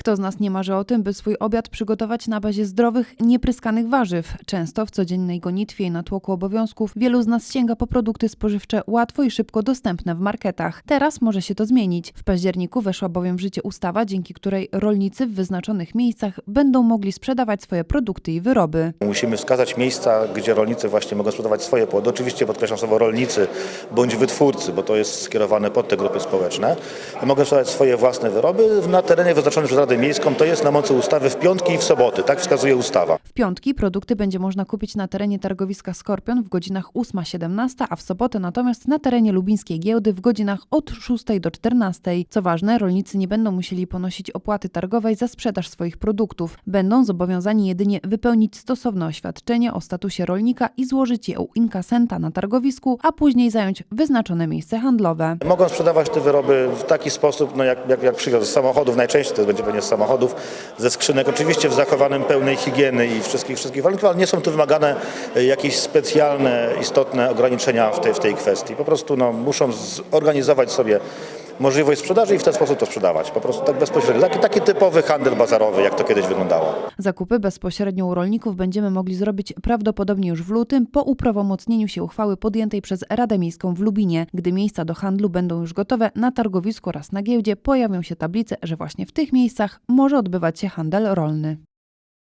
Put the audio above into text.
Kto z nas nie marzy o tym, by swój obiad przygotować na bazie zdrowych, niepryskanych warzyw? Często w codziennej gonitwie i natłoku obowiązków wielu z nas sięga po produkty spożywcze łatwo i szybko dostępne w marketach. Teraz może się to zmienić. W październiku weszła bowiem w życie ustawa, dzięki której rolnicy w wyznaczonych miejscach będą mogli sprzedawać swoje produkty i wyroby. Musimy wskazać miejsca, gdzie rolnicy właśnie mogą sprzedawać swoje płody. Oczywiście podkreślam słowo rolnicy bądź wytwórcy, bo to jest skierowane pod te grupy społeczne. Mogą sprzedawać swoje własne wyroby na terenie wyznaczonym przez Radę Miejską. To jest na mocy ustawy w piątki i w soboty. Tak wskazuje ustawa. W piątki produkty będzie można kupić na terenie targowiska Skorpion w godzinach 8-17, a w sobotę natomiast na terenie lubińskiej giełdy w godzinach od 6 do 14. Co ważne, rolnicy nie będą musieli ponosić opłaty targowej za sprzedaż swoich produktów. Będą zobowiązani jedynie wypełnić stosowne oświadczenie o statusie rolnika i złożyć je u inkasenta na targowisku, a później zająć wyznaczone miejsce handlowe. Mogą sprzedawać te wyroby w taki sposób, no jak, jak, jak przywiózł z samochodów, najczęściej to będzie pewnie z samochodów, ze skrzynek, oczywiście w zachowanym pełnej higieny i wszystkich, wszystkich warunków, ale nie są tu wymagane e, jakieś specjalne, istotne ograniczenia w tej, w tej kwestii. Po prostu no, muszą zorganizować sobie możliwość sprzedaży i w ten sposób to sprzedawać. Po prostu tak bezpośrednio. Taki, taki typowy handel bazarowy, jak to kiedyś wyglądało. Zakupy bezpośrednio u rolników będziemy mogli zrobić prawdopodobnie już w lutym po uprawomocnieniu się uchwały podjętej przez Radę Miejską w Lubinie. Gdy miejsca do handlu będą już gotowe, na targowisku oraz na giełdzie pojawią się tablice, że właśnie w tych miejscach może odbywać się handel rolny.